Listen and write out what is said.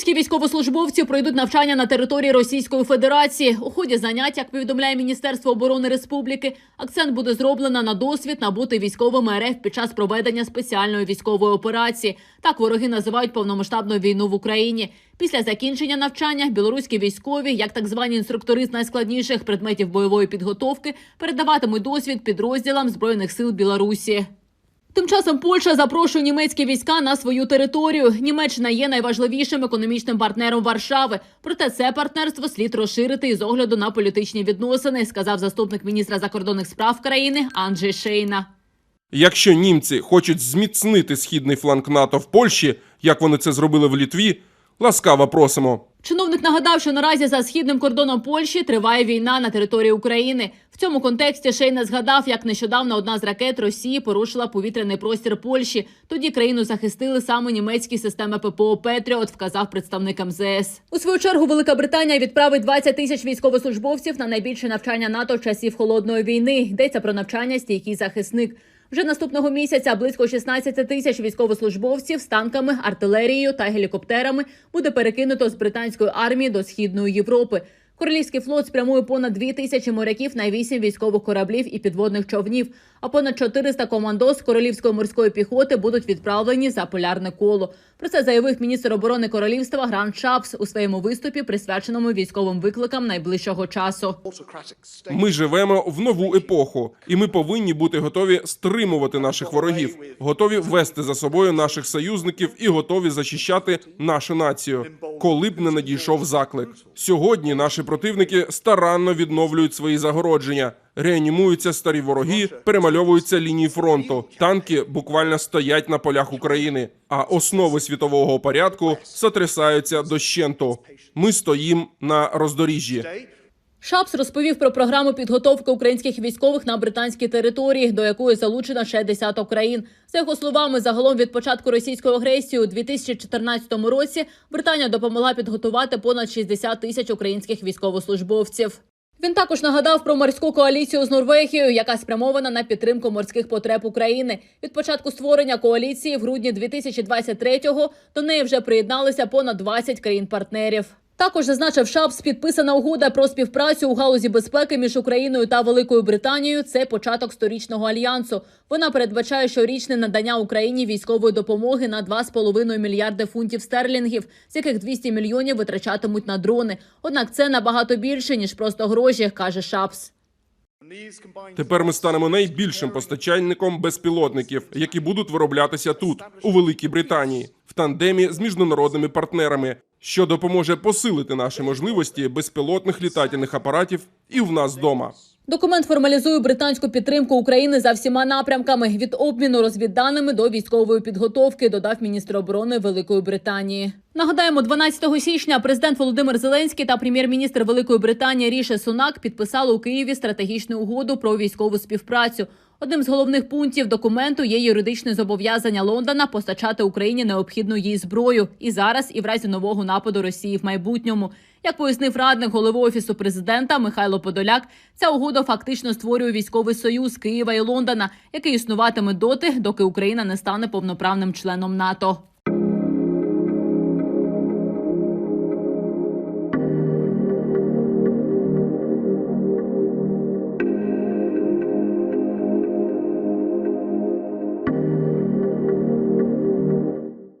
Білоруські військовослужбовці пройдуть навчання на території Російської Федерації. У ході занять, як повідомляє Міністерство оборони Республіки, акцент буде зроблено на досвід набути військовими РФ під час проведення спеціальної військової операції. Так вороги називають повномасштабну війну в Україні. Після закінчення навчання білоруські військові, як так звані інструктори з найскладніших предметів бойової підготовки, передаватимуть досвід підрозділам збройних сил Білорусі. Тим часом Польща запрошує німецькі війська на свою територію. Німеччина є найважливішим економічним партнером Варшави. Проте це партнерство слід розширити із огляду на політичні відносини, сказав заступник міністра закордонних справ країни Анджей Шейна. Якщо німці хочуть зміцнити східний фланг НАТО в Польщі, як вони це зробили в Літві, ласкаво просимо. Чиновник нагадав, що наразі за східним кордоном Польщі триває війна на території України. В цьому контексті Шейна згадав, як нещодавно одна з ракет Росії порушила повітряний простір Польщі. Тоді країну захистили саме німецькі системи ППО Петріот, вказав представник МЗС. У свою чергу Велика Британія відправить 20 тисяч військовослужбовців на найбільше навчання НАТО з часів холодної війни. Йдеться про навчання стійкий захисник. Вже наступного місяця близько 16 тисяч військовослужбовців з танками, артилерією та гелікоптерами буде перекинуто з британської армії до східної Європи. Королівський флот спрямує понад 2 тисячі моряків на 8 військових кораблів і підводних човнів. А понад 400 командос королівської морської піхоти будуть відправлені за полярне коло. Про це заявив міністр оборони королівства Грант Шапс у своєму виступі, присвяченому військовим викликам найближчого часу. Ми живемо в нову епоху, і ми повинні бути готові стримувати наших ворогів, готові вести за собою наших союзників і готові захищати нашу націю, коли б не надійшов заклик. Сьогодні наші противники старанно відновлюють свої загородження. Реанімуються старі вороги, перемальовуються лінії фронту. Танки буквально стоять на полях України, а основи світового порядку сотрясаються дощенту. Ми стоїмо на роздоріжжі. Шапс розповів про програму підготовки українських військових на британській території, до якої залучено ще десяток країн. За його словами, загалом від початку російської агресії у 2014 році Британія допомогла підготувати понад 60 тисяч українських військовослужбовців. Він також нагадав про морську коаліцію з Норвегією, яка спрямована на підтримку морських потреб України. Від початку створення коаліції в грудні 2023-го до неї вже приєдналися понад 20 країн-партнерів. Також зазначив Шапс, підписана угода про співпрацю у галузі безпеки між Україною та Великою Британією. Це початок сторічного альянсу. Вона передбачає щорічне надання Україні військової допомоги на 2,5 мільярди фунтів стерлінгів, з яких 200 мільйонів витрачатимуть на дрони. Однак це набагато більше ніж просто гроші, каже Шапс. Тепер ми станемо найбільшим постачальником безпілотників, які будуть вироблятися тут, у Великій Британії, в тандемі з міжнародними партнерами, що допоможе посилити наші можливості безпілотних літательних апаратів і в нас вдома. Документ формалізує британську підтримку України за всіма напрямками від обміну розвідданими до військової підготовки, додав міністр оборони Великої Британії. Нагадаємо, 12 січня президент Володимир Зеленський та прем'єр-міністр Великої Британії Ріше Сунак підписали у Києві стратегічну угоду про військову співпрацю. Одним з головних пунктів документу є юридичне зобов'язання Лондона постачати Україні необхідну їй зброю і зараз, і в разі нового нападу Росії в майбутньому. Як пояснив радник голови офісу президента Михайло Подоляк, ця угода фактично створює військовий союз Києва і Лондона, який існуватиме доти, доки Україна не стане повноправним членом НАТО.